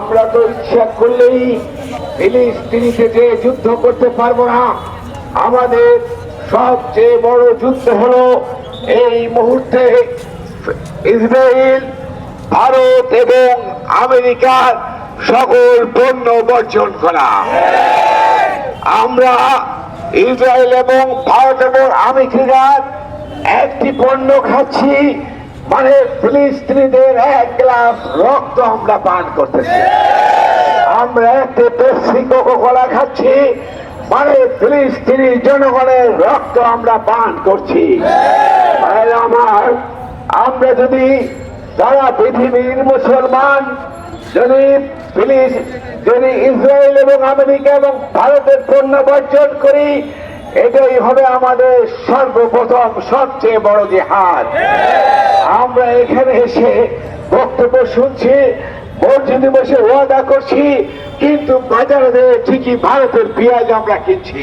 আমরা তো ইচ্ছা করলেই ফিলিস্তিনিতে যে যুদ্ধ করতে পারব না, আমাদের সবচেয়ে বড় যুদ্ধ হলো এই মুহূর্তে ইসরায়েল, ভারত এবং আমেরিকার সকল পণ্য বর্জন করা। আমরা ইসরায়েল এবং ভারত এবং আমেরিকার একটি পণ্য খাচ্ছি মানে ফিলিস্তিনিদের এক গ্লাস রক্ত আমরা পান করতেছি। আমরা একটি কোকো কলা খাচ্ছি মানে ফিলিস্তিনি জনগণের রক্ত আমরা পান করছি। আমার, আমরা যদি সারা পৃথিবীর মুসলমান, যদি ফিলিস যদি ইসরায়েল এবং আমেরিকা এবং ভারতের পণ্য বর্জন করি এটাই হবে আমাদের সর্বপ্রথম সবচেয়ে বড় জেহাদ। আমরা এখানে এসে বক্তব্য শুনছি, মসজিদে বসে ওয়াদা করছি, কিন্তু বাজারে ঠিকই ভারতের পেঁয়াজ আমরা কিনছি।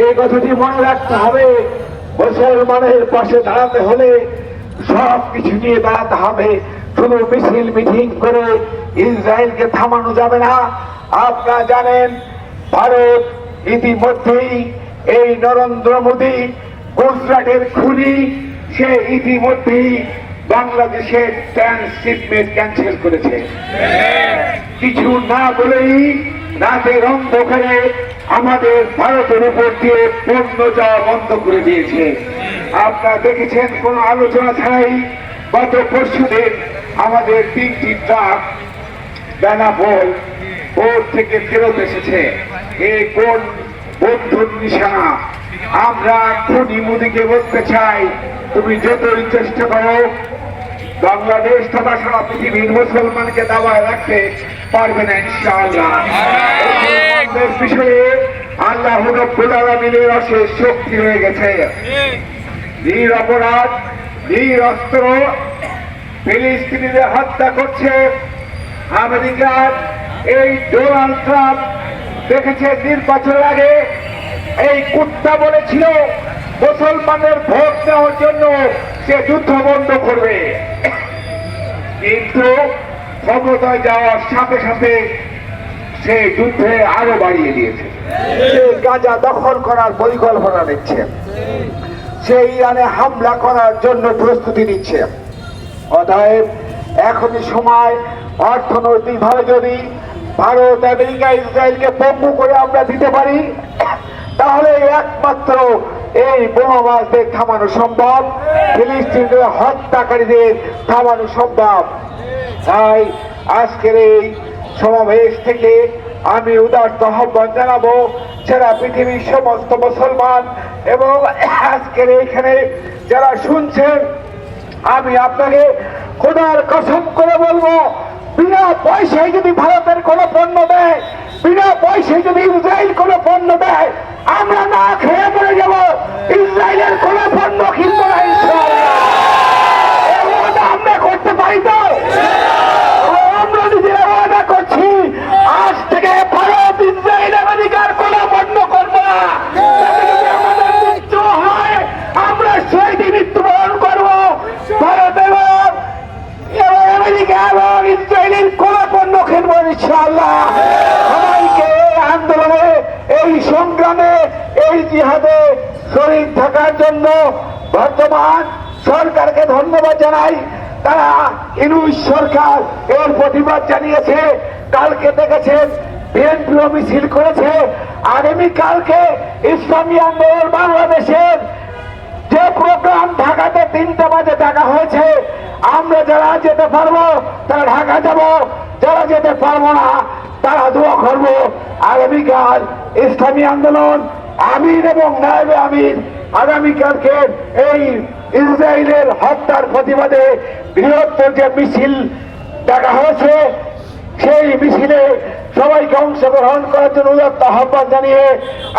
এই কথাটি মনে রাখতে হবে, মুসলমানের পাশে দাঁড়াতে হলে সব কিছু নিয়ে দাঁড়াতে হবে। শুধু মিছিল, মিটিং করে ইসরায়েলকে থামানো যাবে না। আপনারা জানেন, ভারত ইতিমধ্যেই এই নরেন্দ্র মোদী গুজরাটের খুনি। সে ইতিমধ্যেই বাংলাদেশের ট্রান্সশিপমেন্ট ক্যান্সেল করেছে। কিছু না বলেই রাতের অন্ধকারে আমাদের ভারতের উপর দিয়ে পণ্য যাওয়া বন্ধ করে দিয়েছে। আপনারা দেখেছেন কোন আলোচনা ছাড়াই গত পরশু দিন আমাদের তিনটি ট্রাক বেনাপোল বোর্ড থেকে ফেরত এসেছে। এই কোন বন্ধুর নিশানা? আমরা খুনি মোদীকে বলতে চাই, তুমি যতই চেষ্টা করো, বাংলাদেশ তথা সারা পৃথিবীর মুসলমানকে দাবায় রাখতে পারবে না ইনশাআল্লাহ। পিছনে আল্লাহ রব্বুল অশেষ শক্তি হয়ে গেছে। নির অপরাধ, নির অস্ত্র, ফিলিস্তিনিদের হত্যা করছে আমেরিকার এই ডোনাল্ড ট্রাম্প। দেখেছে নির্বাচনের আগে এই কুত্তা বলেছিল মুসলমানের ভোট নেওয়ার জন্য সে যুদ্ধ বন্ধ করবে। কিন্তু ক্ষমতায় যাওয়ার সাথে সাথে সে যুদ্ধে আরও বাড়িয়ে দিয়েছে। সে গাজা দখল করার পরিকল্পনা নিচ্ছে। সে ইরানে হামলা করার জন্য প্রস্তুতি নিচ্ছে। অতএব এখনই সময়, অর্থনৈতিকভাবে যদি ভারত, আমেরিকা, ইসরায়েলকে পঙ্গু করে আমরা দিতে পারি। তাহলে একমাত্র এই বোমাবাজদের থামানো সম্ভব। ফিলিস্তিনদের হত্যাকারীদের থামানো সম্ভব। তাই আজকের এই সমাবেশ থেকে আমি উদার্ত আহ্বান জানাব, যারা পৃথিবীর সমস্ত মুসলমান এবং আজকের এইখানে যারা শুনছেন, আমি আপনাকে খোদার কসম করে বলব বিনা পয়সায় যদি ভারতের কোনো পণ্য দেয়, বিনা পয়সায় যদি ইসরায়েল কোনো পণ্য দেয়, আমরা না খেয়ে মরে যাব ইসরায়েলের কোনো পণ্য কিনবো না ইনশাআল্লাহ। এই ওয়াদা আমরা করতে পারি তো আমরা নিজেরা ওয়াদা করছি আজ থেকে ভারত ইসরায়েল আমেরিকার কোনো পণ্য করব না তাতে যদি আমাদের মৃত্যু হয় আমরা সেই দিন মৃত্যুবরণ করব ভারত এবং এবং আমেরিকা এবং ইসরায়েলের কোন পণ্য কিনবো ইনশাআল্লাহ সবাইকে এই আন্দোলনে এই সংগ্রামে এই জিহাদে শরীর থাকার জন্য বর্তমান সরকারকে ধন্যবাদ জানাই। তারা ইনুস সরকার এর প্রতিবাদ জানিয়েছে, কালকে দেখেছেন মিছিল করেছে। আগামী কালকে ইসলামী আন্দোলন বাংলাদেশের যে প্রোগ্রাম ঢাকাতে তিনটা বাজে ডাকা হয়েছে, আমরা যারা যেতে পারব তারা ঢাকা যাব, যারা যেতে পারব না তারা দোয়া করব। আগামীকাল ইসলামী আন্দোলন আমির এবং নায়েবে আমির আগামীকালকে এই ইসরায়েলের হত্যার প্রতিবাদে বৃহত্তর যে মিছিল ডাকা হয়েছে, সেই মিছিলে সবাইকে অংশগ্রহণ করার জন্য উদাত্ত আহ্বান জানিয়ে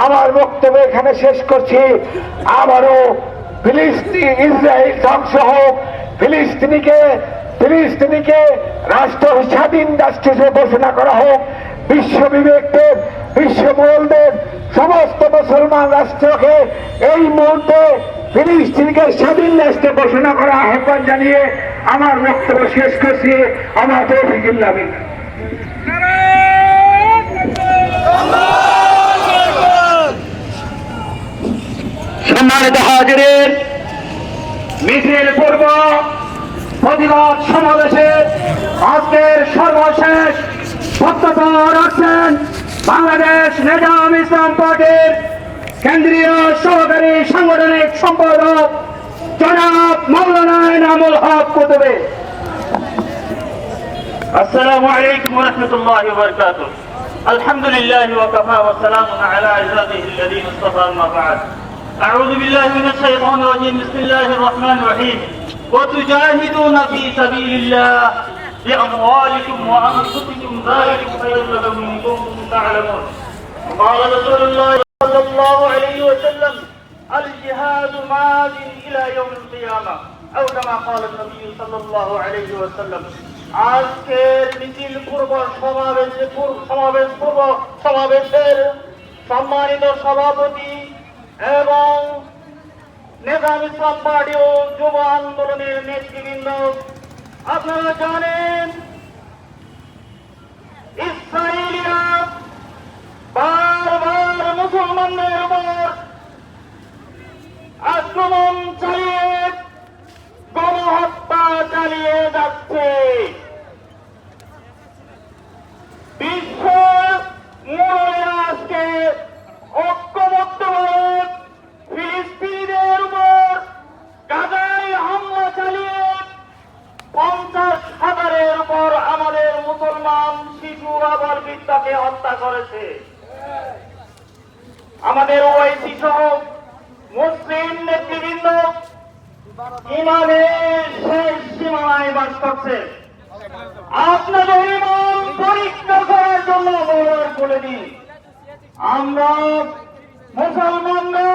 আমার বক্তব্য এখানে শেষ করছি। আবারও ফিলিস্তিন, ইসরায়েল ধ্বংস হোক। ফিলিস্তিনিকে ফিলিস্তিনিকে রাষ্ট্র, স্বাধীন রাষ্ট্র হিসেবে ঘোষণা করা হোক। বিশ্ব বিবেকদের বিশ্ব মূলদের সমস্ত মুসলমান রাষ্ট্রকে এই মুহূর্তে ফিলিস্তিনকে স্বাধীন রাষ্ট্রে ঘোষণা করা আহ্বান জানিয়ে আমার বক্তব্য শেষ করছি। আমার তৌফিক ইল্লামিন সম্মানিত হাজিরের মিছিল পূর্ব প্রতিবাদ সর্বশেষ বক্তব্য রাখছেন বাংলাদেশ নিজাম ইসলাম পার্টির কেন্দ্রীয় সহকারী সাংগঠনিক সম্পাদক জনাব মৌলানা এনামুল হক কুতুবে السلام عليكم ورحمة الله وبركاته الحمد لله وكفى وسلام على عباده الذين اصطفى أما بعد أعوذ بالله من الشيطان الرجيم بسم الله الرحمن الرحيم وتجاهدون في سبيل الله بأموالكم وأنفسكم ذلك خير لكم إن كنتم تعلمون قال رسول الله صلى الله عليه وسلم الجهاد ماض إلى يوم القيامة أو كما قال النبي صلى الله عليه وسلم আজকের মিছিল পূর্ব সমাবেশে পূর্ব সমাবেশ পূর্ব সমাবেশের সম্মানিত সভাপতি এবং নেজাম ইসলাম পার্টি ও যুব আন্দোলনের নেতৃবৃন্দ আপনারা জানেন ইসরায়েলিরা বারবার মুসলমানদের উপর আক্রমণ চালিয়ে গণহত্যা চালিয়ে যাচ্ছে বিশ্ব মুরব্বীরা আজকে ঐক্যবদ্ধ হয়ে ফিলিস্তিনিদের উপর গাজায় হামলা চালিয়ে পঞ্চাশ হাজারের উপর আমাদের মুসলমান শিশু আবার বৃদ্ধাকে হত্যা করেছে আমাদের ওয়াইসি সহ মুসলিম নেতৃবৃন্দ ইমানের শেষ সীমানায় বাস করছে। আপনাদের ইমান পরীক্ষা করার জন্য ব্যবহার করে দিন আমরা মুসলমানরা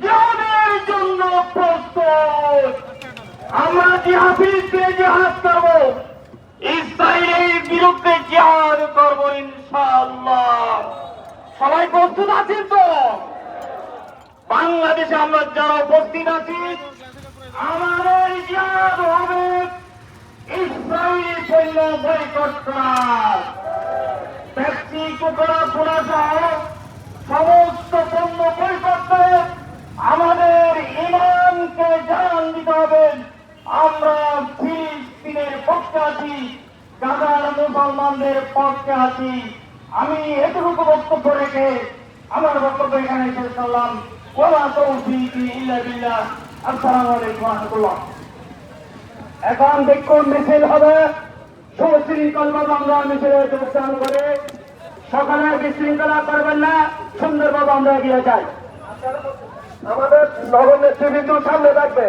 জিহাদের জন্য প্রস্তুত। আমরা জিহাদিকে জিহাদ করব। ইসরায়েলের বিরুদ্ধে জিহাদ করব ইনশাআল্লাহ। সবাই প্রস্তুত আছেন তো? বাংলাদেশে আমরা যারা উপস্থিত আছি আমাদের ইমানকে জান দিতে হবে। আমরা ফিলিস্তিনের পক্ষে আছি, গাজার মুসলমানদের পক্ষে আছি। আমি এতটুকু বক্তব্য রেখে আমার বক্তব্য এখানে শেষ করলাম। ওলা তৌফিকি ইল্লা বিল্লাহ। আসসালামু আলাইকুম ওয়া রাহমাতুল্লাহ। এখন দেখুন মিছিল হবে। সুশৃঙ্খলভাবে আমরা মিছিলের যোগদান করে। সকালে বিশৃঙ্খলা করবেন না। সুন্দরভাবে আমরা এগিয়ে যাই। আমাদের নগর নেতৃবৃন্দ সামনে থাকবে।